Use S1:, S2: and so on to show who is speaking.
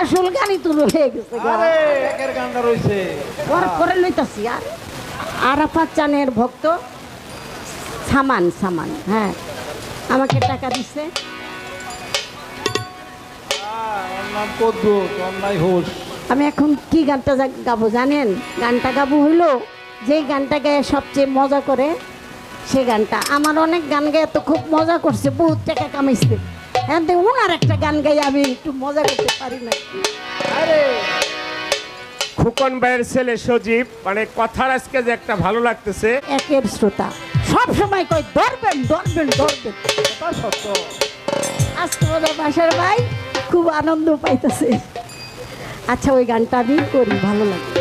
S1: আসল গানই তো রয়ে গেছে পরে লইতাছি আর আরাফাত চানের ভক্ত সামান সামান হ্যাঁ আমাকে টাকা
S2: হুশ।
S1: আমি এখন কি গানটা গাবো জানেন? গানটা গাবো হইল যে গানটা গায়ে সবচেয়ে মজা করে সে গানটা। আমার অনেক গান গায়ে তো খুব মজা করছে বহুত টাকা কামাইছে। হ্যাঁ তো ওনার একটা গান গাই আমি একটু মজা করতে পারি না।
S3: খুকন ভাইয়ের ছেলে সজীব মানে কথার আজকে যে একটা ভালো লাগতেছে।
S1: একের শ্রোতা। সব সময় কই ধরবেন ধরবেন ধরবেন।
S2: সত্য।
S1: আজকে ওদের বাসার ভাই খুব আনন্দ পাইতেছে। আচ্ছা ওই গানটা আমি করি ভালো লাগে।